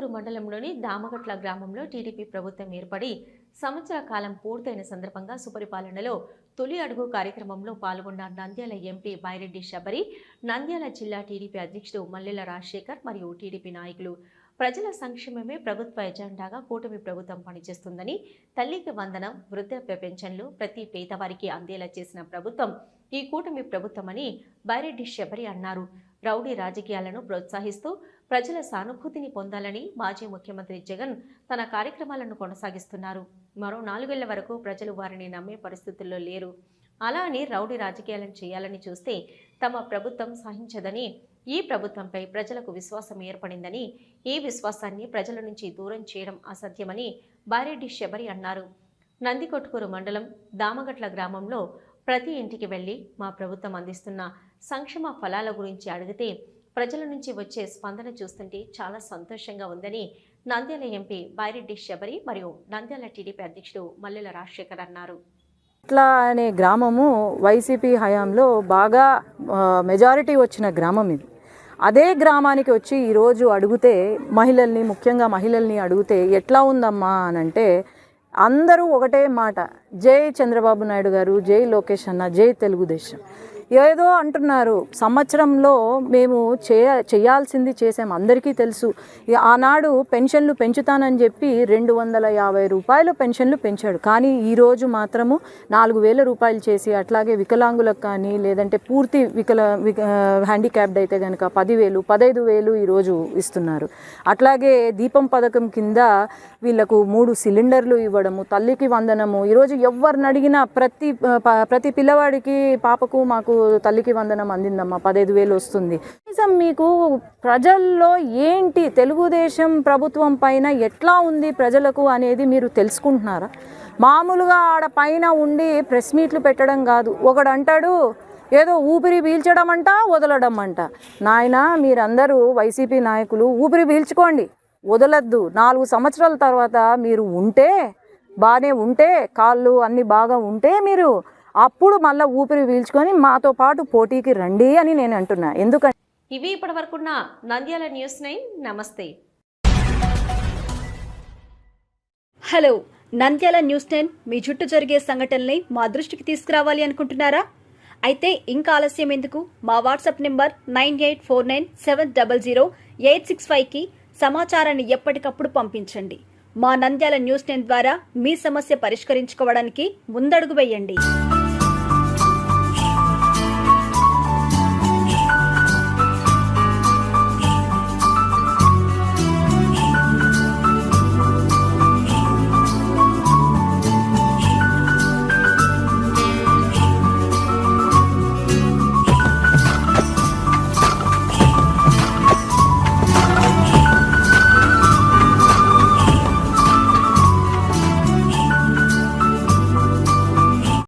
నందికొట్కూరు మండలంలోని దామగట్ల గ్రామంలో టీడీపీ ప్రభుత్వం ఏర్పడి సంవత్సర కాలం పూర్తయిన సందర్భంగా సుపరిపాలనలో తొలి అడుగు కార్యక్రమంలో పాల్గొన్న నంద్యాల ఎంపీ బైరెడ్డి శబరి నంద్యాల జిల్లా టీడీపీ అధ్యక్షుడు మల్లెల రాజశేఖర్ మరియు టీడీపీ నాయకులు ప్రజల సంక్షేమమే ప్రభుత్వ ఎజెండాగా కూటమి ప్రభుత్వం పనిచేస్తుందని తల్లికి వందనం వృద్ధాప్య పెన్షన్లు ప్రతి పేదవారికి అందేలా చేసిన ప్రభుత్వం ఈ కూటమి ప్రభుత్వమని బైరెడ్డి శబరి అన్నారు. రౌడీ రాజకీయాలను ప్రోత్సహిస్తూ ప్రజల సానుభూతిని పొందాలని మాజీ ముఖ్యమంత్రి జగన్ తన కార్యక్రమాలను కొనసాగిస్తున్నారు. మరో నాలుగేళ్ళ వరకు ప్రజలు వారిని నమ్మే పరిస్థితుల్లో లేరు. అలా అని రౌడీ రాజకీయాలను చేయాలని చూస్తే తమ ప్రభుత్వం సహించదని ఈ ప్రభుత్వంపై ప్రజలకు విశ్వాసం ఏర్పడిందని ఈ విశ్వాసాన్ని ప్రజల నుంచి దూరం చేయడం అసాధ్యమని బారెడ్డి శబరి అన్నారు. నందికొట్కూరు మండలం దామగట్ల గ్రామంలో ప్రతి ఇంటికి వెళ్ళి మా ప్రభుత్వం అందిస్తున్న సంక్షేమ ఫలాల గురించి అడిగితే ప్రజల నుంచి వచ్చే స్పందన చూస్తుంటే చాలా సంతోషంగా ఉందని నంద్యాల ఎంపీ బైరెడ్డి శబరి మరియు నంద్యాల టీడీపీ అధ్యక్షుడు మల్లెల రాజశేఖర్ అన్నారు. ఇట్లా అనే గ్రామము వైసీపీ హయాంలో బాగా మెజారిటీ వచ్చిన గ్రామం ఇది. అదే గ్రామానికి వచ్చి ఈరోజు అడిగితే మహిళల్ని ముఖ్యంగా మహిళల్ని అడిగితే ఎట్లా ఉందమ్మా అని అంటే అందరూ ఒకటే మాట జై చంద్రబాబు నాయుడు గారు జై లోకేష్ అన్న జై తెలుగుదేశం. ఏదో అంటున్నారు. సంవత్సరంలో మేము చేయ చేయాల్సింది చేసాం అందరికీ తెలుసు. ఆనాడు పెన్షన్లు పెంచుతానని చెప్పి రెండు వందల యాభై రూపాయలు పెన్షన్లు పెంచాడు. కానీ ఈరోజు మాత్రము నాలుగు వేల రూపాయలు చేసి అట్లాగే వికలాంగులకు కానీ లేదంటే పూర్తి వికల విక హ్యాండిక్యాప్డ్ అయితే కనుక పదివేలు పదహైదు వేలు ఈరోజు ఇస్తున్నారు. అట్లాగే దీపం పథకం కింద వీళ్ళకు మూడు సిలిండర్లు ఇవ్వడము తల్లికి వందనము. ఈరోజు ఎవరిని అడిగినా ప్రతి ప- ప్రతి పిల్లవాడికి పాపకు మాకు తల్లికి వందనం అందిందమ్మా. పదహైదు వేలు వస్తుంది. కనీసం మీకు ప్రజల్లో ఏంటి తెలుగుదేశం ప్రభుత్వం పైన ఎట్లా ఉంది ప్రజలకు అనేది మీరు తెలుసుకుంటున్నారా? మామూలుగా ఆడ పైన ఉండి ప్రెస్ మీట్లు పెట్టడం కాదు. ఒకడు అంటాడు ఏదో ఊపిరి పీల్చడం అంట వదలడం అంట నాయన మీరందరూ వైసీపీ నాయకులు ఊపిరి పీల్చుకోండి. వదలద్దు. నాలుగు సంవత్సరాల తర్వాత మీరు ఉంటే బాగానే ఉంటే కాళ్ళు అన్నీ బాగా ఉంటే మీరు అప్పుడు మళ్ళీ ఊపిరి పీల్చుకొని మాతో పాటు పోటీకి రండి అని నేను అంటున్నా. ఎందుకంటే ఇవి ఇప్పటివరకున్న నంద్యాల న్యూస్ నైన్. నమస్తే. హలో నంద్యాల న్యూస్ టెన్ మీ చుట్టూ జరిగే సంఘటనల్ని మా దృష్టికి తీసుకురావాలి అనుకుంటున్నారా? అయితే ఇంకా ఆలస్యం ఎందుకు? మా WhatsApp number nine eight four nine seven double zero eight six ఫైవ్కి సమాచారాన్ని ఎప్పటికప్పుడు పంపించండి. మా నంద్యాల న్యూస్ టెన్ ద్వారా మీ సమస్య పరిష్కరించుకోవడానికి ముందడుగు వేయండి.